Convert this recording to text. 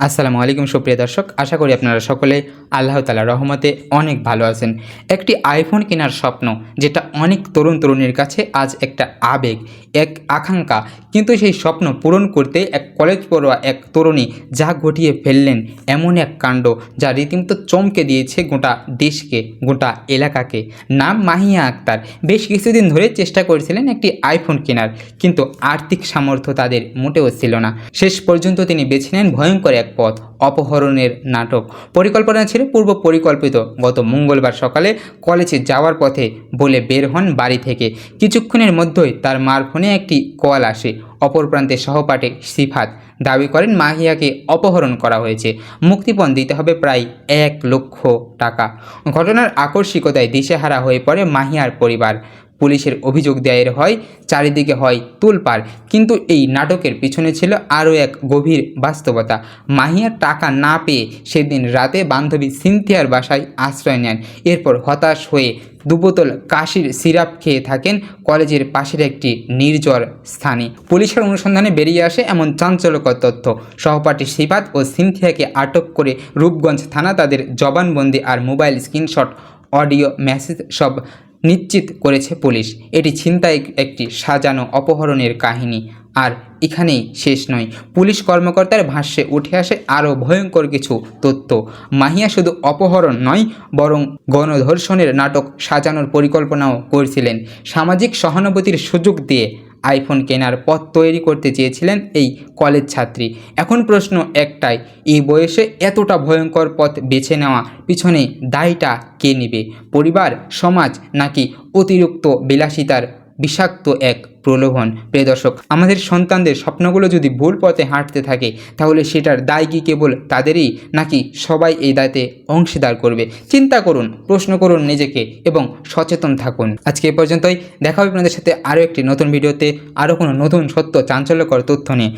আসসালামু আলাইকুম, সুপ্রিয় দর্শক। আশা করি আপনারা সকলে আল্লাহ তালা রহমতে অনেক ভালো আছেন। একটি আইফোন কেনার স্বপ্ন, যেটা অনেক তরুণ তরুণীর কাছে আজ একটা আবেগ, এক আকাঙ্ক্ষা। কিন্তু সেই স্বপ্ন পূরণ করতে এক কলেজ পড়ুয়া এক তরুণী যা ঘটিয়ে ফেললেন এমন এক কাণ্ড, যা রীতিমতো চমকে দিয়েছে গোটা দেশকে, গোটা এলাকাকে। নাম মাহিয়া আক্তার। বেশ কিছুদিন ধরে চেষ্টা করেছিলেন একটি আইফোন কেনার, কিন্তু আর্থিক সামর্থ্য তাদের মোটেও ছিল না। শেষ পর্যন্ত তিনি বেছে নেন ভয়ঙ্কর পথ অপহরণের নাটক। পরিকল্পনা ছিল পূর্ব পরিকল্পিত। গত মঙ্গলবার সকালে কলেজে যাওয়ার পথে বলে বের হন বাড়ি থেকে। কিছুক্ষণের মধ্যেই তার মার ফোনে একটি কল আসে। অপর প্রান্তে সহপাঠী সিফাত দাবি করেন, মাহিয়াকে অপহরণ করা হয়েছে। মুক্তিপণ দিতে হবে প্রায় এক লক্ষ টাকা। ঘটনার আকস্মিকতায় দিশেহারা হয়ে পড়ে মাহিয়ার পরিবার। পুলিশের অভিযোগ দায়ের হয়, চারিদিকে হয় তুলপার কিন্তু এই নাটকের পিছনে ছিল আরও এক গভীর বাস্তবতা। মাহিয়ার টাকা না পেয়ে সেদিন রাতে বান্ধবী সিনথিয়ার বাসায় আশ্রয় নেন। এরপর হতাশ হয়ে দুবোতল কাশির সিরাপ খেয়ে থাকেন কলেজের পাশের একটি নির্জর স্থানে। পুলিশের অনুসন্ধানে বেরিয়ে আসে এমন চাঞ্চল্যকর তথ্য। সহপাঠী সিফাত ও সিনথিয়াকে আটক করে রূপগঞ্জ থানা তাদের জবানবন্দি আর মোবাইল স্ক্রিনশট, অডিও মেসেজ সব নিশ্চিত করেছে পুলিশ। এটি ছিনতাই একটি সাজানো অপহরণের কাহিনী। আর এখানেই শেষ নয়। পুলিশ কর্মকর্তার ভাষ্যে উঠে আসে আরও ভয়ঙ্কর কিছু তথ্য। মাহিয়া শুধু অপহরণ নয়, বরং গণধর্ষণের নাটক সাজানোর পরিকল্পনাও করছিলেন। সামাজিক সহানুভূতির সুযোগ দিয়ে আইফোন কেনার পথ তৈরি করতে চেয়েছিলেন এই কলেজ ছাত্রী। এখন প্রশ্ন একটাই, এই বয়সে এতটা ভয়ঙ্কর পথ বেছে নেওয়া পিছনে দায়টা কে নেবে? পরিবার, সমাজ নাকি অতিরিক্ত বিলাসিতার বিষাক্ত এক প্রলোভন। প্রিয় দর্শক, আমাদের সন্তানদের স্বপ্নগুলো যদি ভুল পথে হাঁটতে থাকে, তাহলে সেটার দায় কি কেবল তাদেরই, নাকি সবাই এই দায়তে অংশীদার করবে? চিন্তা করুন, প্রশ্ন করুন নিজেকে এবং সচেতন থাকুন। আজকে এ পর্যন্তই। দেখা হবে আপনাদের সাথে আরও একটি নতুন ভিডিওতে, আরও কোনো নতুন সত্য চাঞ্চল্যকর তথ্য নিয়ে।